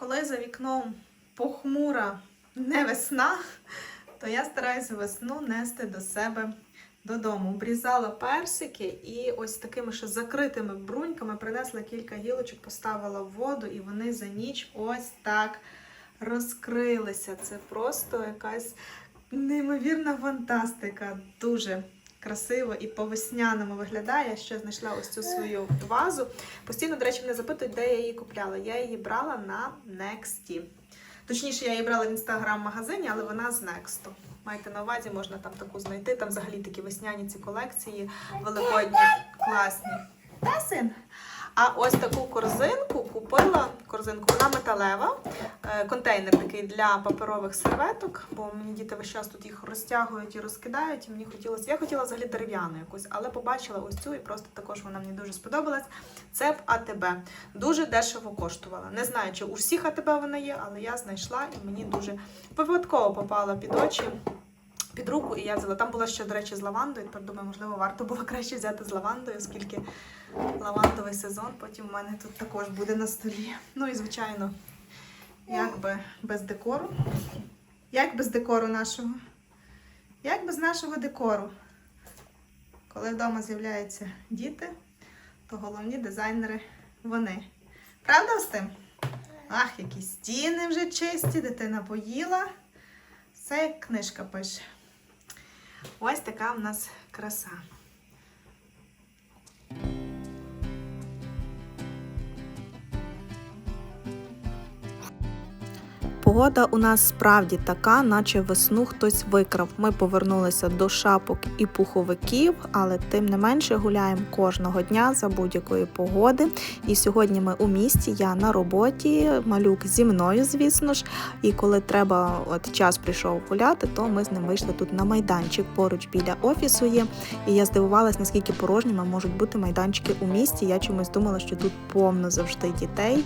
коли за вікном похмура не весна, то я стараюся весну нести до себе додому. Обрізала персики і ось такими ще закритими бруньками принесла кілька гілочок, поставила в воду, і вони за ніч ось так розкрилися. Це просто якась неймовірна фантастика. Дуже красиво і по-весняному виглядає. Я ще знайшла ось цю свою вазу. Постійно, до речі, мене запитують, де я її купляла. Я її брала на Nexті. Точніше, я її брала в інстаграм-магазині, але вона з Нексту. Майте на увазі, можна там таку знайти. Там взагалі такі весняні ці колекції, великодні, класні. Та, син? А ось таку корзинку. Корзинку, вона металева, е, контейнер такий для паперових серветок, бо мені діти весь час тут їх розтягують і розкидають. І мені хотілося, я хотіла взагалі дерев'яну якусь, але побачила ось цю і просто також вона мені дуже сподобалась. Це в АТБ. Дуже дешево коштувала. Не знаю, чи у всіх АТБ вона є, але я знайшла і мені дуже випадково попала під очі. Під руку, і я взяла. Там була ще, до речі, з лавандою. Тепер думаю, можливо, варто було краще взяти з лавандою, оскільки лавандовий сезон потім у мене тут також буде на столі. Ну і звичайно, як би без декору. Як без декору нашого? Як без нашого декору? Коли вдома з'являються діти, то головні дизайнери вони. Правда з тим? Ах, які стіни вже чисті, дитина поїла. Все як книжка пише. Ось така в нас краса. Погода у нас справді така, наче весну хтось викрав. Ми повернулися до шапок і пуховиків, але тим не менше гуляємо кожного дня за будь-якої погоди. І сьогодні ми у місті, я на роботі, малюк зі мною, звісно ж. І коли треба, от час прийшов гуляти, то ми з ним вийшли тут на майданчик. Поруч біля офісу є. І я здивувалась, наскільки порожніми можуть бути майданчики у місті. Я чомусь думала, що тут повно завжди дітей,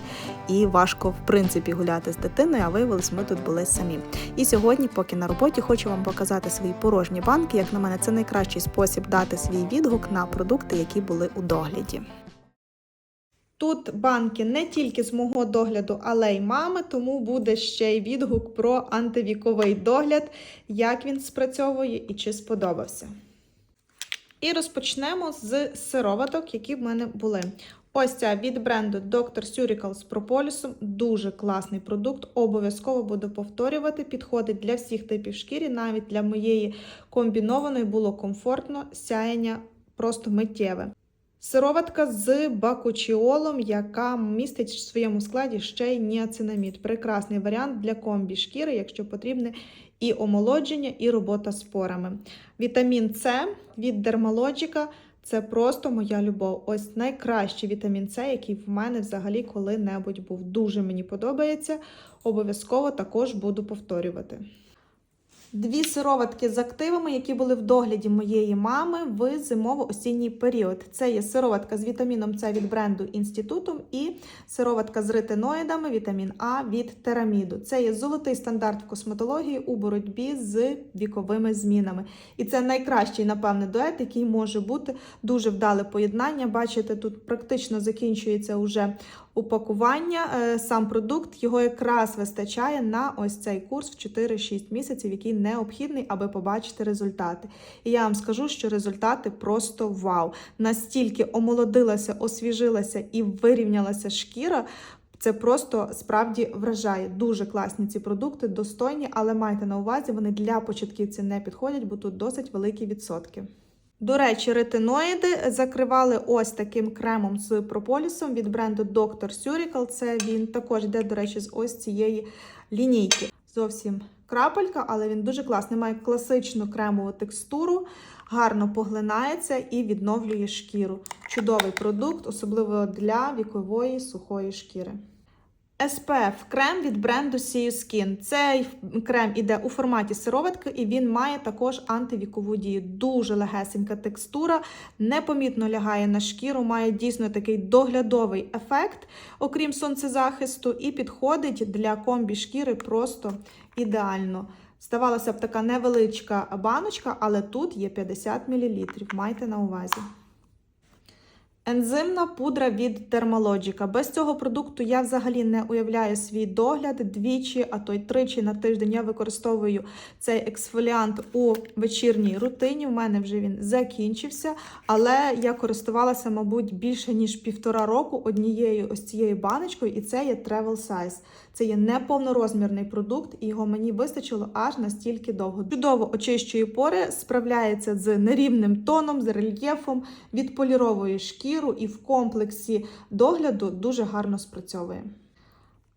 і важко в принципі гуляти з дитиною. А виявилось, ми тут були самі. І сьогодні, поки на роботі, хочу вам показати свої порожні банки. Як на мене, це найкращий спосіб дати свій відгук на продукти, які були у догляді. Тут банки не тільки з мого догляду, але й мами, тому буде ще й відгук про антивіковий догляд, як він спрацьовує і чи сподобався. І розпочнемо з сироваток, які в мене були. Ось ця від бренду Dr. Surical з прополісом. Дуже класний продукт. Обов'язково буду повторювати. Підходить для всіх типів шкіри, навіть для моєї комбінованої було комфортно, сяєння просто миттєве. Сироватка з бакучіолом, яка містить в своєму складі ще й ніацинамід. Прекрасний варіант для комбі шкіри, якщо потрібне і омолодження, і робота з порами. Вітамін С від Dermalogica – це просто моя любов. Ось найкращий вітамін С, який в мене взагалі коли-небудь був. Дуже мені подобається. Обов'язково також буду повторювати. Дві сироватки з активами, які були в догляді моєї мами в зимово-осінній період. Це є сироватка з вітаміном С від бренду Інститутум і сироватка з ретиноїдами, вітамін А від тераміду. Це є золотий стандарт в косметології у боротьбі з віковими змінами. І це найкращий, напевне, дует, який може бути дуже вдале поєднання. Бачите, тут практично закінчується уже упакування. Е, Сам продукт його якраз вистачає на ось цей курс в 4-6 місяців, який необхідний, аби побачити результати. І я вам скажу, що результати просто вау! Настільки омолодилася, освіжилася і вирівнялася шкіра. Це просто справді вражає. Дуже класні ці продукти, достойні, але майте на увазі, вони для початківців не підходять, бо тут досить великі відсотки. До речі, ретиноїди закривали ось таким кремом з прополісом від бренду Dr. Surical. Це він також йде, до речі, з ось цієї лінійки. Зовсім крапелька, але він дуже класний. Має класичну кремову текстуру, гарно поглинається і відновлює шкіру. Чудовий продукт, особливо для вікової сухої шкіри. SPF крем від бренду Sea Skin. Цей крем іде у форматі сироватки, і він має також антивікову дію. Дуже легесенька текстура, непомітно лягає на шкіру, має дійсно такий доглядовий ефект, окрім сонцезахисту, і підходить для комбі шкіри просто ідеально. Здавалося б, така невеличка баночка, але тут є 50 мл. Майте на увазі. Ензимна пудра від Dermalogica. Без цього продукту я взагалі не уявляю свій догляд. Двічі, а то й тричі на тиждень я використовую цей ексфоліант у вечірній рутині. У мене вже він закінчився, але я користувалася, мабуть, більше ніж півтора року однією ось цією баночкою, і це є travel size. Це є неповнорозмірний продукт, і його мені вистачило аж настільки довго. Чудово очищує пори, справляється з нерівним тоном, з рельєфом, відполіровує шкіру і в комплексі догляду дуже гарно спрацьовує.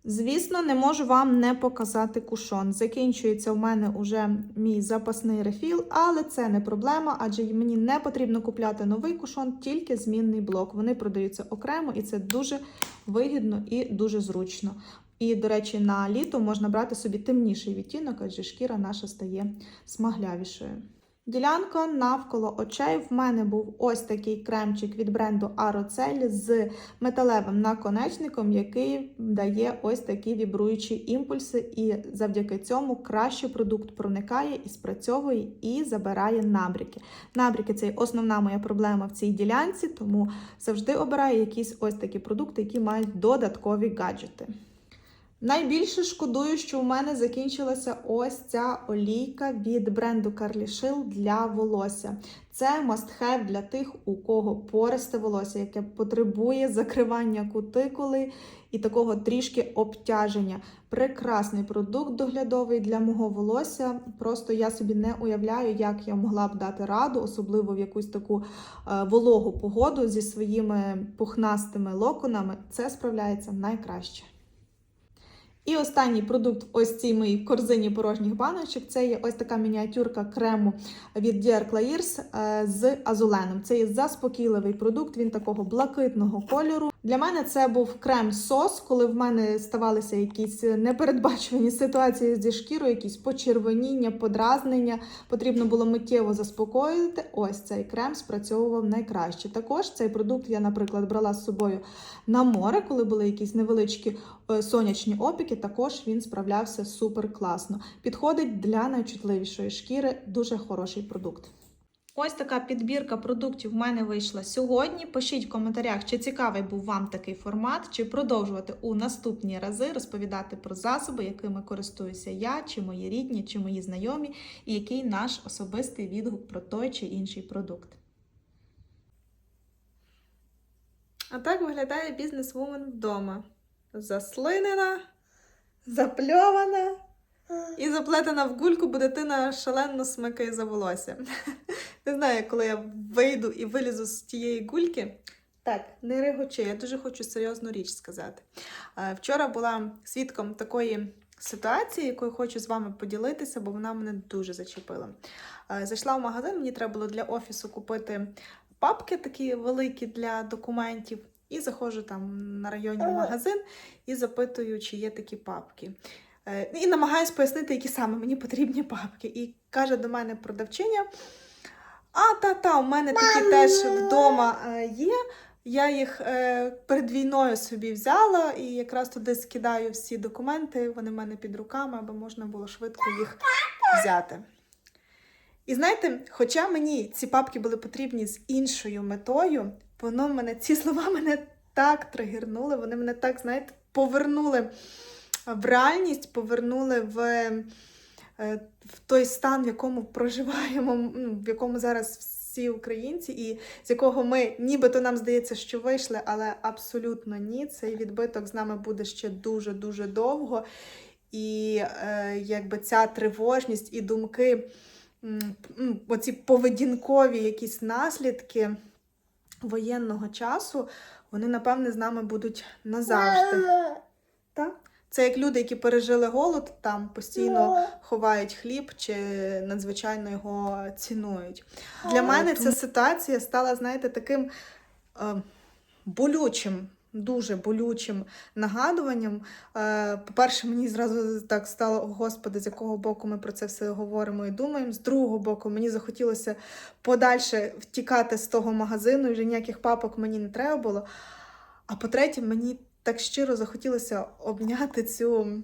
Звісно, не можу вам не показати кушон. Закінчується в мене уже мій запасний рефіл, але це не проблема, адже мені не потрібно купляти новий кушон, тільки змінний блок. Вони продаються окремо, і це дуже вигідно і дуже зручно. І, до речі, на літо можна брати собі темніший відтінок, адже шкіра наша стає смаглявішою. Ділянка навколо очей в мене був ось такий кремчик від бренду Arocelli з металевим наконечником, який дає ось такі вібруючі імпульси, і завдяки цьому краще продукт проникає і спрацьовує і забирає набряки. Набряки це основна моя проблема в цій ділянці, тому завжди обираю якісь ось такі продукти, які мають додаткові гаджети. Найбільше шкодую, що у мене закінчилася ось ця олійка від бренду Carly для волосся. Це must-have для тих, у кого пористе волосся, яке потребує закривання кутикули і такого трішки обтяження. Прекрасний продукт доглядовий для мого волосся. Просто я собі не уявляю, як я могла б дати раду, особливо в якусь таку е, вологу погоду зі своїми пухнастими локонами. Це справляється найкраще. І останній продукт ось цій моїй корзині порожніх баночок це є ось така мініатюрка крему від Dior Clairs е, з азуленом. Це є заспокійливий продукт, він такого блакитного кольору. Для мене це був крем-сос, коли в мене ставалися якісь непередбачувані ситуації зі шкірою, якісь почервоніння, подразнення. Потрібно було миттєво заспокоїти. Ось цей крем спрацьовував найкраще. Також цей продукт я, наприклад, брала з собою на море, коли були якісь невеличкі е, сонячні опіки. Також він справлявся супер класно. Підходить для найчутливішої шкіри. Дуже хороший продукт. Ось така підбірка продуктів в мене вийшла сьогодні. Пишіть в коментарях, чи цікавий був вам такий формат, чи продовжувати у наступні рази розповідати про засоби, якими користуюся я, чи мої рідні, чи мої знайомі, і який наш особистий відгук про той чи інший продукт. А так виглядає бізнес-вумен вдома. Заслинена, запльована і заплетена в гульку, бо дитина шалено смикає за волосся. Не знаю, коли я вийду і вилізу з тієї гульки. Так, не регочи, я дуже хочу серйозну річ сказати. Е, Вчора була свідком такої ситуації, якою хочу з вами поділитися, бо вона мене дуже зачепила. Е, Зайшла в магазин, мені треба було для офісу купити папки такі великі для документів. І заходжу там на районні в магазин і запитую, чи є такі папки. Е, І намагаюсь пояснити, які саме мені потрібні папки. І каже до мене продавчиня: А, та-та, у мене такі теж вдома е, є. Я їх е, перед війною собі взяла і якраз туди скидаю всі документи, вони в мене під руками, аби можна було швидко їх взяти. І знаєте, хоча мені ці папки були потрібні з іншою метою, воно мене, ці слова мене так тригернули, вони мене так, знаєте, повернули в реальність, повернули в, е, в той стан, в якому проживаємо, ну, в якому зараз всі українці, і з якого ми, нібито нам здається, що вийшли, але абсолютно ні. Цей відбиток з нами буде ще дуже-дуже довго. І е, якби ця тривожність і думки, м, оці поведінкові якісь наслідки воєнного часу, вони, напевне, з нами будуть назавжди. Це як люди, які пережили голод, там постійно ховають хліб чи надзвичайно його цінують. Для мене ця ситуація стала, знаєте, таким е, болючим, дуже болючим нагадуванням. Е, по-перше, мені зразу так стало, «О, господи, з якого боку ми про це все говоримо і думаємо. З другого боку, мені захотілося подальше втікати з того магазину, і вже ніяких папок мені не треба було. А по-третє, мені так щиро захотілося обняти цю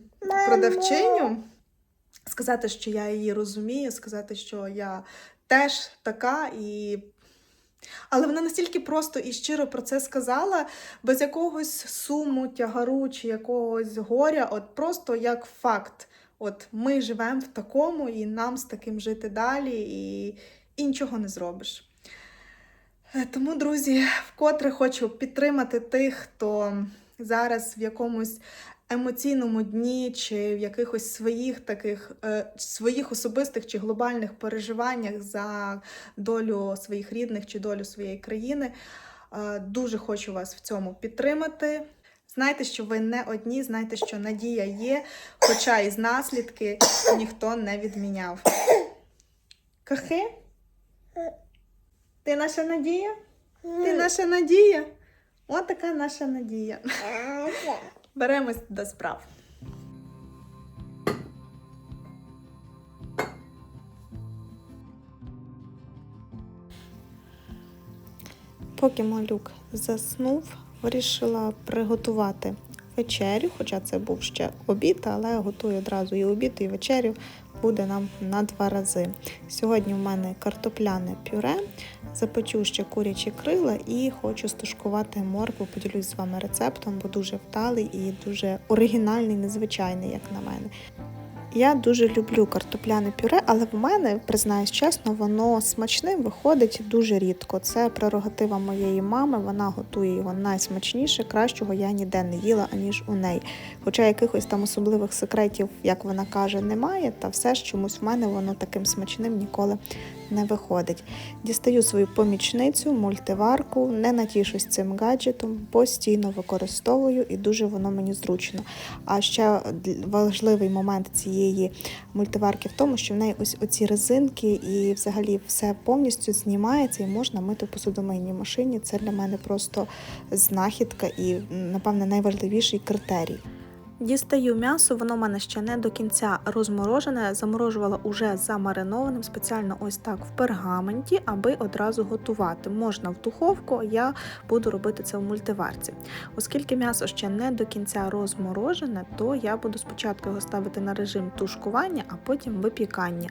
продавчиню, сказати, що я її розумію, сказати, що я теж така, і Але вона настільки просто і щиро про це сказала, без якогось суму, тягару чи якогось горя, от просто як факт. От ми живемо в такому, і нам з таким жити далі, і, і нічого не зробиш. Е, Тому, друзі, вкотре хочу підтримати тих, хто зараз в якомусь емоційному дні чи в якихось своїх таких е, своїх особистих чи глобальних переживаннях за долю своїх рідних чи долю своєї країни. Е, Дуже хочу вас в цьому підтримати. Знайте, що ви не одні, знайте, що надія є, хоча із наслідки ніхто не відміняв. Кахи? Ти наша надія? Ти наша надія? От така наша надія. Беремось до справ. Поки малюк заснув, вирішила приготувати вечерю, хоча це був ще обід, але готую одразу і обід, і вечерю буде нам на два рази. Сьогодні в мене картопляне пюре, запечу ще курячі крила і хочу стушкувати моркву. Поділюсь з вами рецептом, бо дуже вдалий і дуже оригінальний, незвичайний, як на мене. Я дуже люблю картопляне пюре, але в мене, признаюсь чесно, воно смачним виходить дуже рідко. Це прерогатива моєї мами, вона готує його найсмачніше, кращого я ніде не їла, аніж у неї. Хоча якихось там особливих секретів, як вона каже, немає, та все ж чомусь в мене воно таким смачним ніколи не виходить. Дістаю свою помічницю, мультиварку, не натішусь цим гаджетом, постійно використовую і дуже воно мені зручно. А ще важливий момент цієї мультиварки в тому, що в неї ось оці резинки і взагалі все повністю знімається і можна мити в посудомийній машині. Це для мене просто знахідка і, напевне, найважливіший критерій. Дістаю м'ясо, воно в мене ще не до кінця розморожене. Заморожувала уже замаринованим, спеціально ось так в пергаменті, аби одразу готувати. Можна в духовку, я буду робити це в мультиварці. Оскільки м'ясо ще не до кінця розморожене, то я буду спочатку його ставити на режим тушкування, а потім випікання.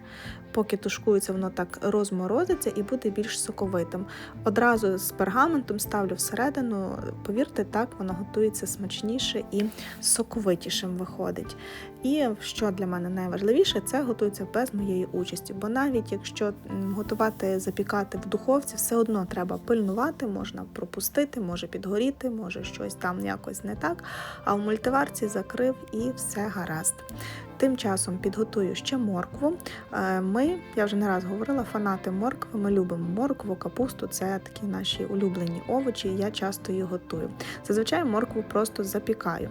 Поки тушкується, воно так розморозиться і буде більш соковитим. Одразу з пергаментом ставлю всередину. Повірте, так воно готується смачніше і соковитішим виходить. І що для мене найважливіше, це готується без моєї участі. Бо навіть якщо готувати, запікати в духовці, все одно треба пильнувати, можна пропустити, може підгоріти, може щось там якось не так. А в мультиварці закрив і все гаразд. Тим часом підготую ще моркву. Е, Ми, я вже не раз говорила, фанати моркви. Ми любимо моркву, капусту це такі наші улюблені овочі, я часто їх готую. Зазвичай моркву просто запікаю.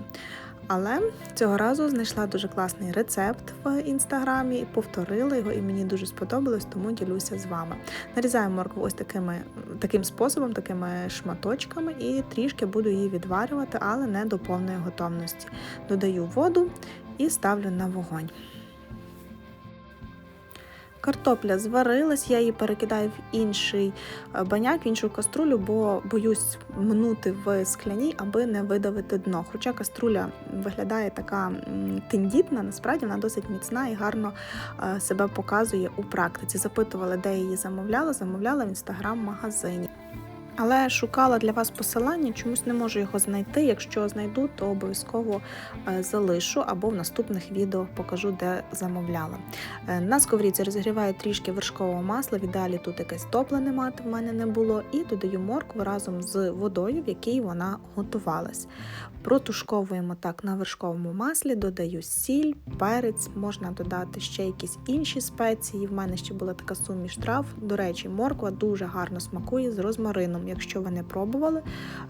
Але цього разу знайшла дуже класний рецепт в інстаграмі, і повторила його, і мені дуже сподобалось, тому ділюся з вами. Нарізаю моркву ось такими, таким способом, такими шматочками, і трішки буду її відварювати, але не до повної готовності. Додаю воду і ставлю на вогонь. Картопля зварилась, я її перекидаю в інший е, баняк, в іншу каструлю, бо боюсь мнути в скляній, аби не видавити дно. Хоча каструля виглядає така тендітна, насправді вона досить міцна і гарно е, себе показує у практиці. Запитували, де її замовляла, замовляла в інстаграм-магазині. Але шукала для вас посилання, чомусь не можу його знайти. Якщо знайду, то обов'язково е, залишу або в наступних відео покажу, де замовляла. Е, На сковорідці розігріваю трішки вершкового масла. В ідеалі тут якесь топлене мати в мене не було. І додаю моркву разом з водою, в якій вона готувалась. Протушковуємо так на вершковому маслі, додаю сіль, перець, можна додати ще якісь інші спеції. В мене ще була така суміш трав. До речі, морква дуже гарно смакує з розмарином. Якщо ви не пробували,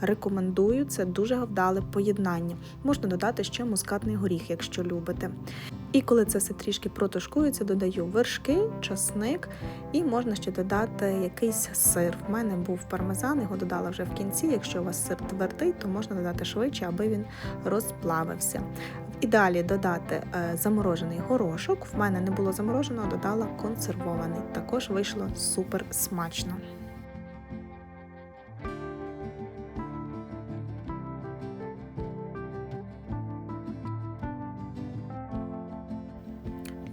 рекомендую це дуже вдале поєднання. Можна додати ще мускатний горіх, якщо любите. І коли це все трішки протушкується, додаю вершки, часник і можна ще додати якийсь сир. В мене був пармезан, його додала вже в кінці. Якщо у вас сир твердий, то можна додати швидше, аби він розплавився. В ідеалі додати е, заморожений горошок. В мене не було замороженого, додала консервований. Також вийшло супер смачно.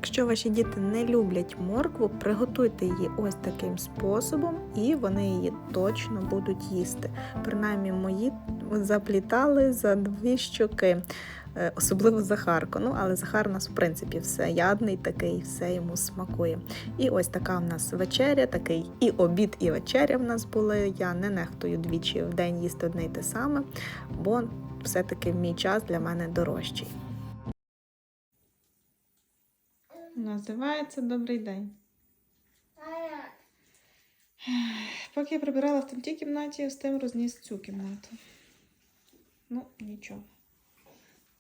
Якщо ваші діти не люблять моркву, приготуйте її ось таким способом, і вони її точно будуть їсти. Принаймні, мої заплітали за дві щоки, Е, особливо Захарко. Ну, але Захар у нас, в принципі, все ядний такий, все йому смакує. І ось така в нас вечеря, такий і обід, і вечеря в нас були. Я не нехтую двічі в день їсти одне й те саме, бо все-таки мій час для мене дорожчий. Називається Добрий день. Поки я прибирала в тій кімнаті, з тим розніс цю кімнату. Ну, нічого.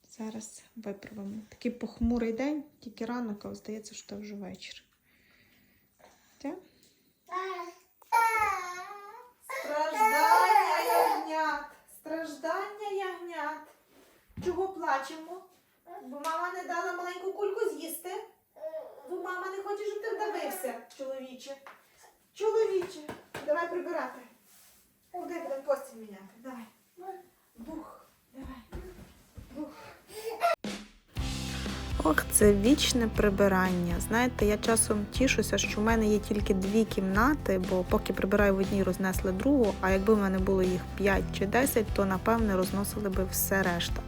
Зараз виправимо. Такий похмурий день, тільки ранок, а здається, що вже вечір. Так? Страждання ягнят! Страждання ягнят! Чого плачемо? Бо мама не дала маленьку кульку з'їсти. Бо мама не хоче, щоб ти вдавився, чоловіче. Чоловіче, давай прибирати. Куди будемо постіль міняти? Давай. Бух, давай. Бух. Ох, це вічне прибирання. Знаєте, я часом тішуся, що в мене є тільки дві кімнати, бо поки прибираю в одній, рознесли другу. А якби в мене було їх 5 чи 10, то напевне розносили би все решта.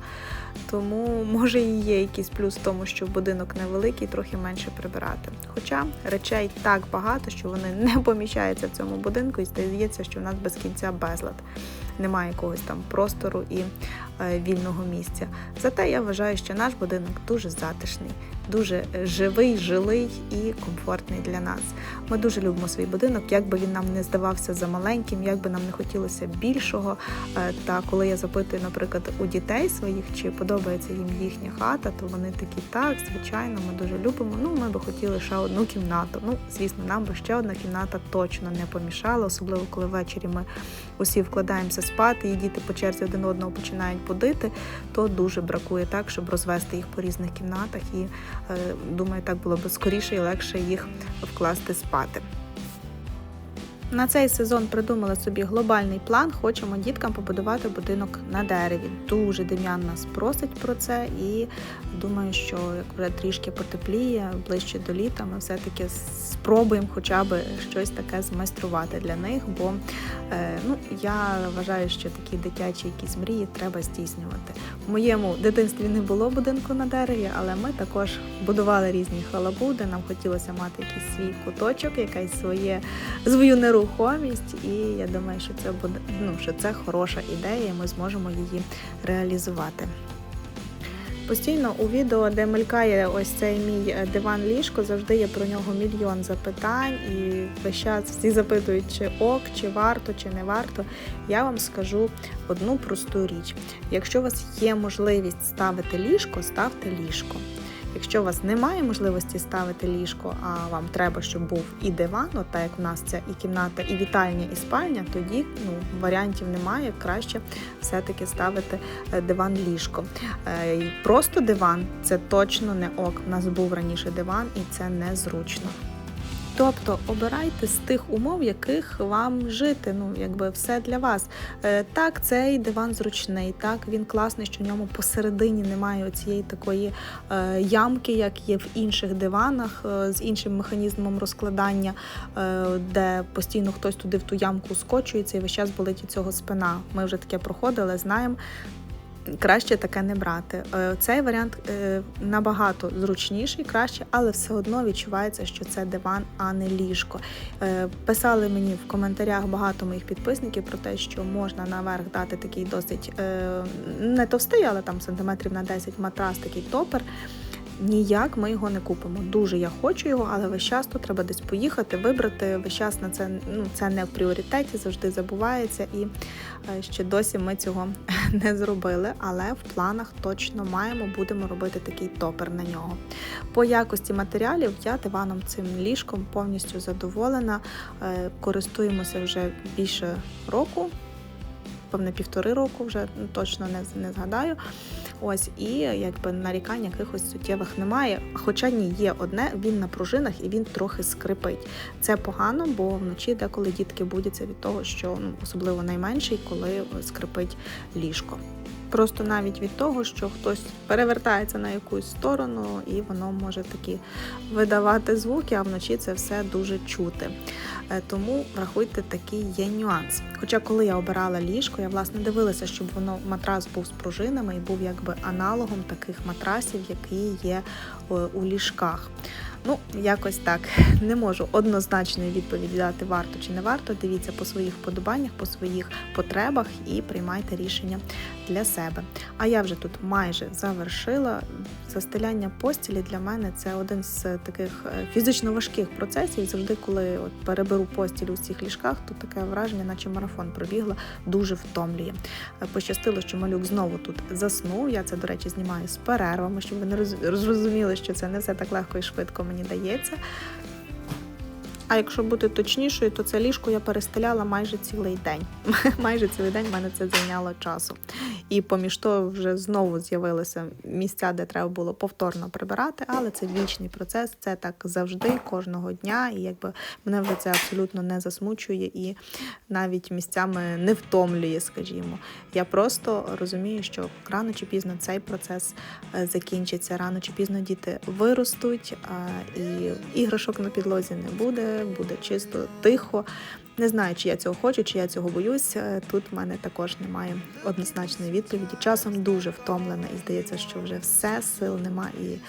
Тому може і є якийсь плюс в тому, що будинок невеликий, трохи менше прибирати. Хоча речей так багато, що вони не поміщаються в цьому будинку, і здається, що в нас без кінця безлад. Немає якогось там простору і е, вільного місця. Зате я вважаю, що наш будинок дуже затишний, дуже живий, жилий і комфортний для нас. Ми дуже любимо свій будинок, як би він нам не здавався за маленьким, як би нам не хотілося більшого. Е, Та коли я запитую, наприклад, у дітей своїх, чи подобається їм їхня хата, то вони такі, так, звичайно, ми дуже любимо. Ну, ми би хотіли ще одну кімнату. Ну, звісно, нам би ще одна кімната точно не помішала, особливо коли ввечері ми усі вкладаємося спати, і діти по черзі один одного починають будити, то дуже бракує так, щоб розвести їх по різних кімнатах. І е, думаю, так було б скоріше і легше їх вкласти спати. На цей сезон придумали собі глобальний план. Хочемо діткам побудувати будинок на дереві. Дуже Дем'ян нас просить про це, і думаю, що як вже трішки потепліє ближче до літа, ми все-таки спробуємо хоча б щось таке змайструвати для них. Бо е, ну я вважаю, що такі дитячі якісь мрії треба здійснювати. В моєму дитинстві не було будинку на дереві, але ми також будували різні халабуди. Нам хотілося мати якийсь свій куточок, якась своє свою нерухомість, і я думаю, що це буде ну, що це хороша ідея, і ми зможемо її реалізувати. Постійно у відео, де мелькає ось цей мій е, диван ліжко, завжди є про нього мільйон запитань, і весь час всі запитують, чи ок, чи варто, чи не варто. Я вам скажу одну просту річ: якщо у вас є можливість ставити ліжко, ставте ліжко. Якщо у вас немає можливості ставити ліжко, а вам треба, щоб був і диван, от так як в нас це і кімната, і вітальня, і спальня, тоді ну, варіантів немає. Краще все-таки ставити е, диван ліжко. Е, Просто диван це точно не ок. У нас був раніше диван, і це незручно. Тобто обирайте з тих умов, яких вам жити. Ну, якби все для вас. Е, так, цей диван зручний, так він класний, що в ньому посередині немає цієї такої е, ямки, як є в інших диванах е, з іншим механізмом розкладання, де постійно хтось туди в ту ямку скочується і весь час болить від цього спина. Ми вже таке проходили, знаємо. Краще таке не брати. Е, Цей варіант е, набагато зручніший, краще, але все одно відчувається, що це диван, а не ліжко. Е, Писали мені в коментарях багато моїх підписників про те, що можна наверх дати такий досить не товстий, але там сантиметрів на 10 матрас, такий топер. Ніяк ми його не купимо. Дуже я хочу його, але весь час тут треба десь поїхати, вибрати. Весь час на це ну це не в пріоритеті, завжди забувається. І е, ще досі ми цього не зробили. Але в планах точно маємо, будемо робити такий топер на нього. По якості матеріалів я диваном цим ліжком повністю задоволена. Е, Користуємося вже більше року. Певне півтори року, вже ну, точно не, не згадаю. Ось і якби нарікань якихось суттєвих немає. Хоча ні, є одне, він на пружинах і він трохи скрипить. Це погано, бо вночі деколи дітки будяться від того, що ну, особливо найменший, коли скрипить ліжко. Просто навіть від того, що хтось перевертається на якусь сторону, і воно може такі видавати звуки, а вночі це все дуже чути. Е, Тому врахуйте, такий є нюанс. Хоча, коли я обирала ліжко, я власне дивилася, щоб воно матрас був з пружинами і був якби аналогом таких матрасів, які є е, у ліжках. Ну, якось так. Не можу однозначної відповіді дати варто чи не варто. Дивіться по своїх вподобаннях, по своїх потребах і приймайте рішення для себе. А я вже тут майже завершила. Застеляння постілі для мене це один з таких е, фізично важких процесів. Завжди, коли от переберу постіль у всіх ліжках, то таке враження, наче марафон пробігла, дуже втомлює. Е, Пощастило, що малюк знову тут заснув. Я це, до речі, знімаю з перервами, щоб ви не розуміли, що це не все так легко і швидко мені дається. А якщо бути точнішою, то це ліжко я перестеляла майже цілий день. майже цілий день в мене це зайняло часу. І поміж то вже знову з'явилися місця, де треба було повторно прибирати, але це вічний процес, це так завжди, кожного дня. І якби мене вже це абсолютно не засмучує і навіть місцями не втомлює, скажімо. Я просто розумію, що рано чи пізно цей процес е, закінчиться, рано чи пізно діти виростуть, і іграшок на підлозі не буде, буде чисто, тихо. Не знаю, чи я цього хочу, чи я цього боюсь. Е, Тут в мене також немає однозначної відповіді. Часом дуже втомлена і здається, що вже все, сил нема, і е,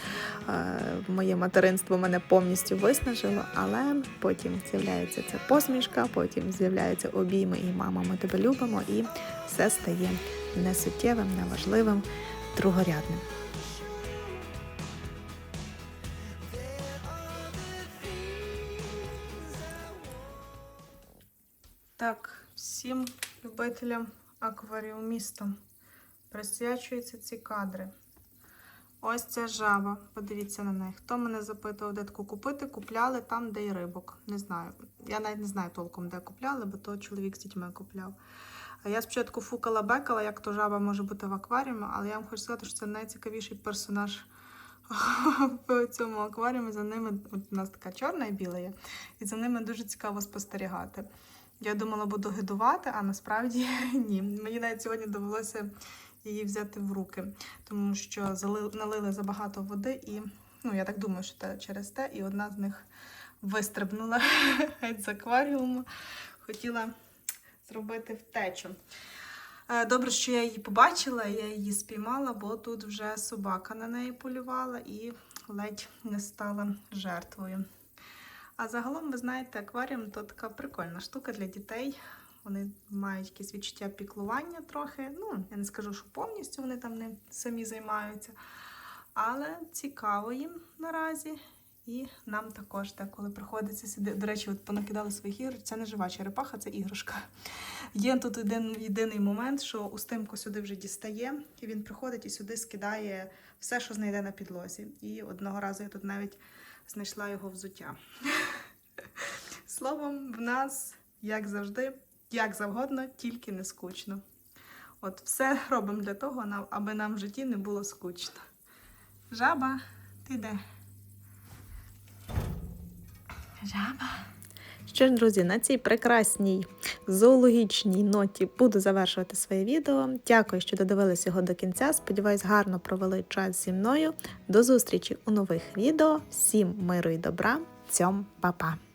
моє материнство мене повністю виснажило. Але потім з'являється ця посмішка, потім з'являються обійми і мама, ми тебе любимо, і все стає несуттєвим, неважливим, другорядним. Всім любителям акваріумістам присвячуються ці кадри. Ось ця жаба. Подивіться на неї. Хто мене запитував, де таку купити, купляли там, де й рибок. Не знаю. Я навіть не знаю толком, де купляли, бо то чоловік з дітьми купляв. А я спочатку фукала бекала, як то жаба може бути в акваріумі, але я вам хочу сказати, що це найцікавіший персонаж в цьому акваріумі. За ними от у нас така чорна і біла є, і за ними дуже цікаво спостерігати. Я думала, буду гидувати, а насправді ні. Мені навіть сьогодні довелося її взяти в руки, тому що залили, налили забагато води, і ну я так думаю, що це через те, і одна з них вистрибнула з акваріуму. Хотіла зробити втечу. Е, Добре, що я її побачила, я її спіймала, бо тут вже собака на неї полювала і ледь не стала жертвою. А загалом, ви знаєте, акваріум то така прикольна штука для дітей. Вони мають якесь відчуття піклування трохи. Ну, я не скажу, що повністю вони там не самі займаються. Але цікаво їм наразі. І нам також деколи приходиться сюди. До речі, от понакидали своїх ігор. Це не жива черепаха, це іграшка. Є тут один єдиний момент, що Устимко сюди вже дістає, і він приходить і сюди скидає все, що знайде на підлозі. І одного разу я тут навіть знайшла його взуття. Словом, в нас, як завжди, як завгодно, тільки не скучно. От все робимо для того, аби нам в житті не було скучно. Жаба, ти де? Жаба. Що ж, друзі, на цій прекрасній зоологічній ноті буду завершувати своє відео. Дякую, що додивились його до кінця. Сподіваюсь, гарно провели час зі мною. До зустрічі у нових відео. Всім миру і добра. Цьом, па-па!